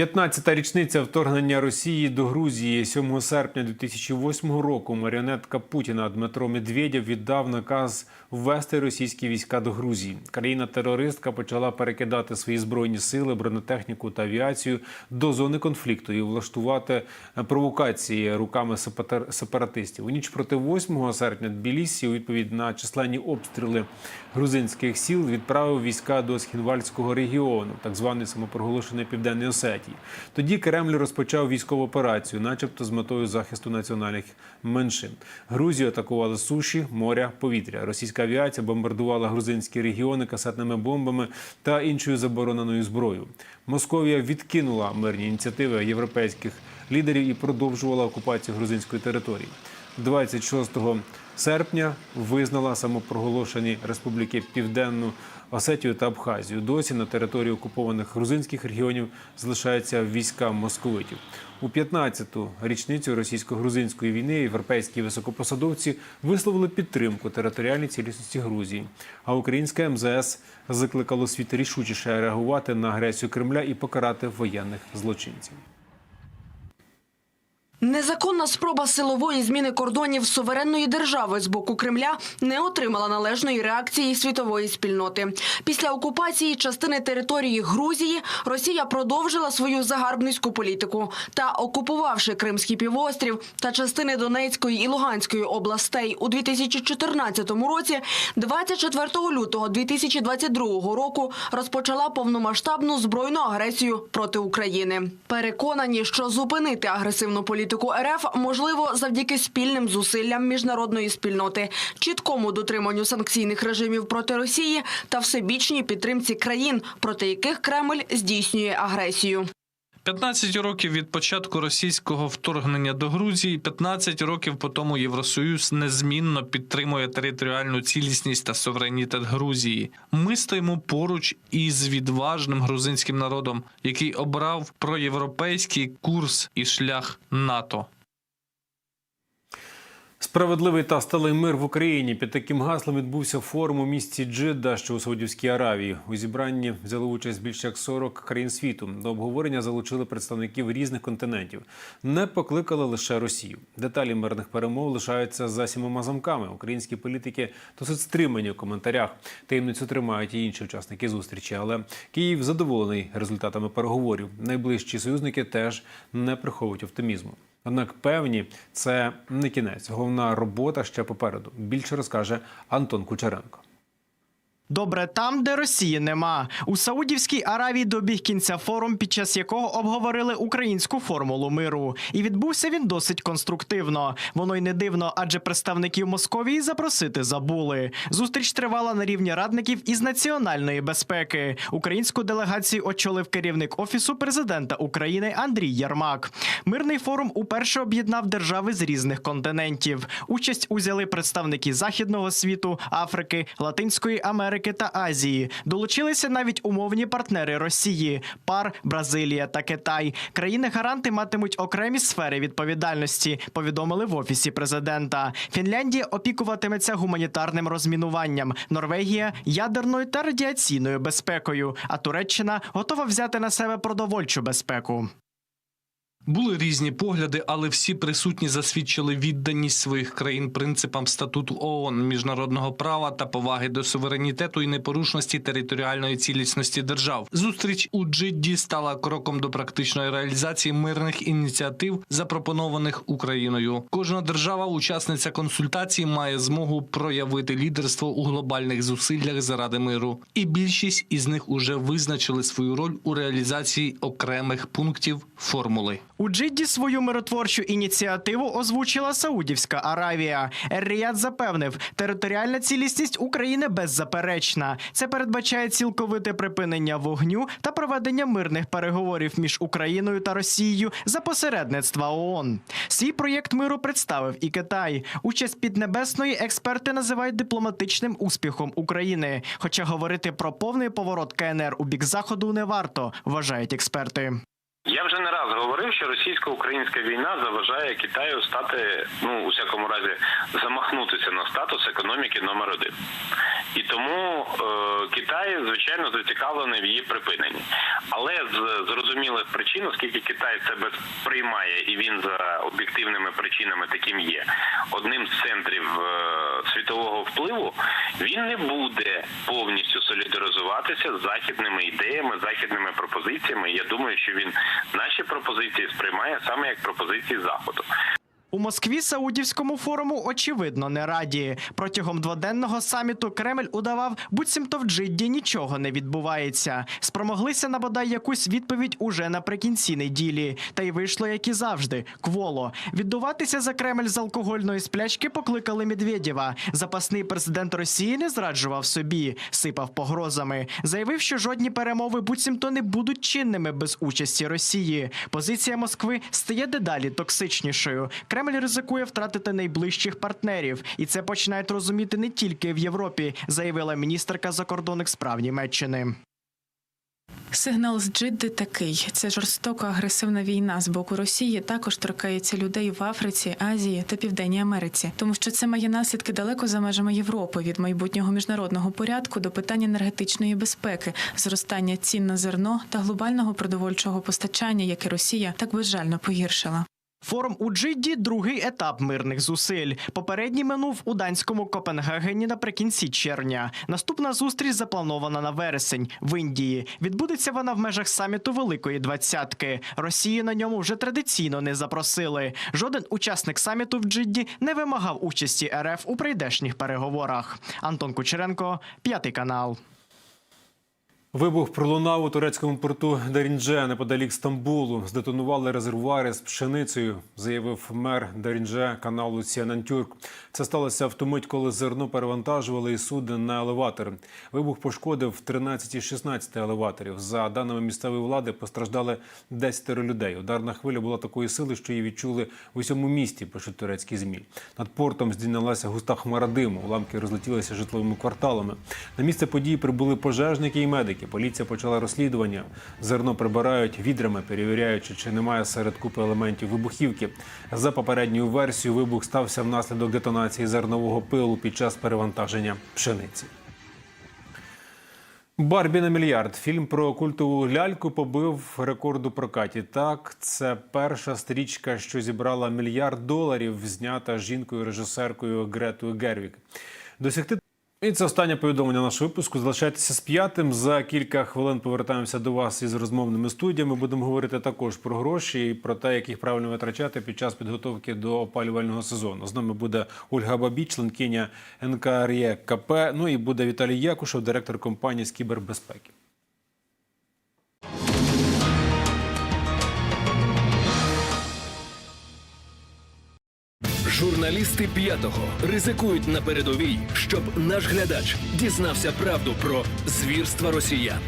15-та річниця вторгнення Росії до Грузії 7 серпня 2008 року. Маріонетка Путіна Дмитро Медведєв віддав наказ ввести російські війська до Грузії. Країна-терористка почала перекидати свої збройні сили, бронетехніку та авіацію до зони конфлікту і влаштувати провокації руками сепаратистів. У ніч проти 8 серпня Тбілісі у відповідь на численні обстріли грузинських сіл відправив війська до Схінвальського регіону, так званий самопроголошений Південний Осетії. Тоді Кремль розпочав військову операцію, начебто з метою захисту національних меншин. Грузію атакували суші, моря, повітря. Російська авіація бомбардувала грузинські регіони касетними бомбами та іншою забороненою зброєю. Московія відкинула мирні ініціативи європейських лідерів і продовжувала окупацію грузинської території. 26 серпня визнала самопроголошені республіки Південну Осетію та Абхазію. Досі на території окупованих грузинських регіонів залишаються війська московитів. У 15-ту річницю російсько-грузинської війни європейські високопосадовці висловили підтримку територіальній цілісності Грузії. А українська МЗС закликало світ рішучіше реагувати на агресію Кремля і покарати воєнних злочинців. Незаконна спроба силової зміни кордонів суверенної держави з боку Кремля не отримала належної реакції світової спільноти. Після окупації частини території Грузії Росія продовжила свою загарбницьку політику та, окупувавши Кримський півострів та частини Донецької і Луганської областей у 2014 році, 24 лютого 2022 року розпочала повномасштабну збройну агресію проти України. Переконані, що зупинити агресивну політику РФ можливо завдяки спільним зусиллям міжнародної спільноти, чіткому дотриманню санкційних режимів проти Росії та всебічній підтримці країн, проти яких Кремль здійснює агресію. 15 років від початку російського вторгнення до Грузії, 15 років по тому Євросоюз незмінно підтримує територіальну цілісність та суверенітет Грузії. Ми стоїмо поруч із відважним грузинським народом, який обрав проєвропейський курс і шлях НАТО. Справедливий та сталий мир в Україні під таким гаслом відбувся форум у місті Джидда, що у Саудівській Аравії. У зібранні взяли участь більше як 40 країн світу. До обговорення залучили представників різних континентів. Не покликали лише Росію. Деталі мирних перемов лишаються за сімома замками. Українські політики досить стримані у коментарях. Таємницю тримають і інші учасники зустрічі. Але Київ задоволений результатами переговорів. Найближчі союзники теж не приховують оптимізму. Однак певні це не кінець. Головна робота ще попереду. Більше розкаже Антон Кучеренко. Добре там, де Росії нема. У Саудівській Аравії добіг кінця форум, під час якого обговорили українську формулу миру. І відбувся він досить конструктивно. Воно й не дивно, адже представників Московії запросити забули. Зустріч тривала на рівні радників із національної безпеки. Українську делегацію очолив керівник офісу президента України Андрій Ярмак. Мирний форум уперше об'єднав держави з різних континентів. Участь узяли представники західного світу, Африки, Латинської Америки та Азії. Долучилися навіть умовні партнери Росії: ПАР, Бразилія та Китай. Країни-гаранти матимуть окремі сфери відповідальності. Повідомили в офісі президента. Фінляндія опікуватиметься гуманітарним розмінуванням. Норвегія ядерною та радіаційною безпекою. А Туреччина готова взяти на себе продовольчу безпеку. Були різні погляди, але всі присутні засвідчили відданість своїх країн принципам статуту ООН, міжнародного права та поваги до суверенітету і непорушності територіальної цілісності держав. Зустріч у Джидді стала кроком до практичної реалізації мирних ініціатив, запропонованих Україною. Кожна держава, учасниця консультацій, має змогу проявити лідерство у глобальних зусиллях заради миру, і більшість із них уже визначили свою роль у реалізації окремих пунктів формули. У Джидді свою миротворчу ініціативу озвучила Саудівська Аравія. Ер-Ріяд запевнив, територіальна цілісність України беззаперечна. Це передбачає цілковите припинення вогню та проведення мирних переговорів між Україною та Росією за посередництва ООН. Свій проєкт миру представив і Китай. Участь піднебесної експерти називають дипломатичним успіхом України. Хоча говорити про повний поворот КНР у бік заходу не варто, вважають експерти. Я вже не раз говорив, що російсько-українська війна заважає Китаю стати, ну у всякому разі, замахнутися на статус економіки номер один. І тому е, Китай, звичайно, зацікавлений в її припиненні. Але з зрозумілих причин, оскільки Китай себе сприймає і він за об'єктивними причинами таким є одним з центрів е, світового впливу, він не буде повністю солідаризуватися з західними ідеями, західними пропозиціями. Я думаю, що він наші пропозиції сприймає саме як пропозиції заходу. У Москві Саудівському форуму очевидно не раді. Протягом дводенного саміту Кремль удавав, буцімто в Джидді нічого не відбувається. Спромоглися на бодай якусь відповідь уже наприкінці неділі. Та й вийшло, як і завжди, кволо. Віддуватися за Кремль з алкогольної сплячки покликали Медведєва. Запасний президент Росії не зраджував собі, сипав погрозами. Заявив, що жодні перемови буцімто не будуть чинними без участі Росії. Позиція Москви стає дедалі токсичнішою. Кремль ризикує втратити найближчих партнерів, і це починають розуміти не тільки в Європі, заявила міністерка закордонних справ Німеччини. Сигнал з Джидди такий: це жорстока агресивна війна з боку Росії. Також торкається людей в Африці, Азії та Південній Америці, тому що це має наслідки далеко за межами Європи від майбутнього міжнародного порядку до питань енергетичної безпеки, зростання цін на зерно та глобального продовольчого постачання, яке Росія так безжально погіршила. Форум у Джидді – другий етап мирних зусиль. Попередній минув у данському Копенгагені наприкінці червня. Наступна зустріч запланована на вересень в Індії. Відбудеться вона в межах саміту Великої Двадцятки. Росії на ньому вже традиційно не запросили. Жоден учасник саміту в Джидді не вимагав участі РФ у прийдешніх переговорах. Антон Кучеренко, п'ятий канал. Вибух пролунав у турецькому порту Даріндже неподалік Стамбулу. Здетонували резервуари з пшеницею, заявив мер Даріндже каналу Сіанантюрк. Це сталося в ту мить, коли зерно перевантажували із суден на елеватор. Вибух пошкодив 13 із 16 елеваторів. За даними місцевої влади, постраждали 10 людей. Ударна хвиля була такої сили, що її відчули в усьому місті. Пишуть турецькі змі. Над портом здійнялася густа хмара диму. Уламки розлетілися житловими кварталами. На місце події прибули пожежники і медики. Поліція почала розслідування. Зерно прибирають відрами, перевіряючи, чи немає серед купи елементів вибухівки. За попередньою версією, вибух стався внаслідок детонації зернового пилу під час перевантаження пшениці. Барбі на мільярд. Фільм про культову ляльку побив рекорд у прокаті. Так, це перша стрічка, що зібрала мільярд доларів, знята жінкою режисеркою Гретою Гервік. Досягти і це останнє повідомлення нашого випуску. Залишайтеся з п'ятим. За кілька хвилин повертаємося до вас із розмовними студіями. Будемо говорити також про гроші і про те, як їх правильно витрачати під час підготовки до опалювального сезону. З нами буде Ольга Бабі, членкиня НКРЄ КП. Ну і буде Віталій Якушев, директор компанії з кібербезпеки. Журналісти п'ятого ризикують на передовій, щоб наш глядач дізнався правду про звірства росіян.